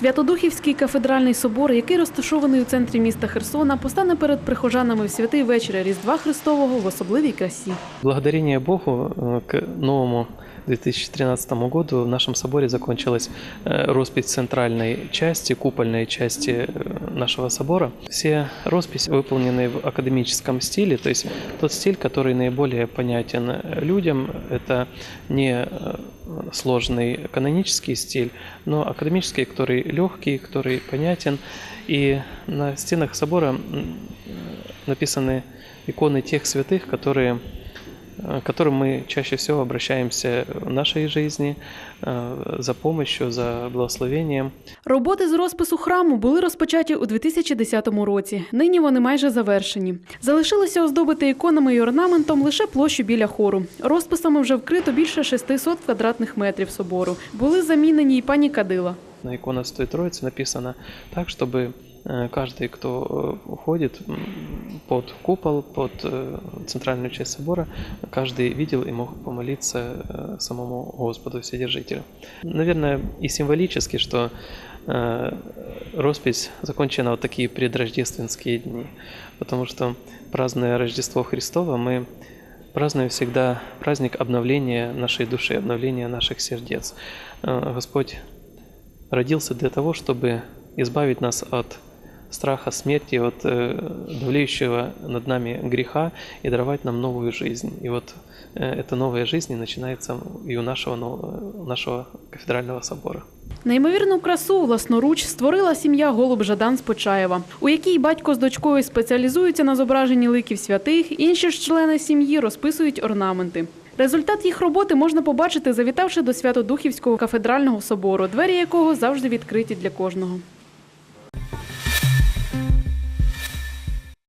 Святодухівський кафедральний собор, який розташований у центрі міста Херсона, постане перед прихожанами в святий вечір Різдва Христового в особливій красі. Благодарение Богу э, к новому 2013 году в нашем соборе закончилась э, роспись центральной части, купольной части э, нашего собора. Все росписи выполнены в академическом стиле, то есть тот стиль, который наиболее понятен людям. Это не э, сложный канонический стиль, но академический, который легкий, который понятен. И на стенах собора м, написаны иконы тех святых, которые э, к которым мы чаще всего обращаемся в нашей жизни э, за помощью, за благословением. Роботи з розпису храму були розпочаті у 2010 році. Нині вони майже завершені. Залишилося оздобити іконами і орнаментом лише площу біля хору. Розписами вже вкрито більше 600 квадратних метрів собору. Були замінені й пані кадила. На иконостой Троицы написано так, чтобы э, Каждый, кто э, уходит под купол, под э, центральную часть собора, каждый видел и мог помолиться э, самому Господу Вседержителю. Наверное, и символически, что э, роспись закончена в такие предрождественские дни, потому что празднуя Рождество Христово, мы празднуем всегда праздник обновления нашей души, обновления наших сердец. Э, Господь родился для того, чтобы избавить нас от страха смерти, от э, давлеющего над нами греха и даровать нам новую жизнь. И вот э, эта новая жизнь и начинается и у нашего, нового- у нашего кафедрального собора. Неймовірну красу власноруч створила сім'я Голуб Жадан з Почаєва, у якій батько з дочкою спеціалізуються на зображенні ликів святих, інші ж члени сім'ї розписують орнаменти. Результат їх роботи можна побачити, завітавши до Святодухівського кафедрального собору, двері якого завжди відкриті для кожного.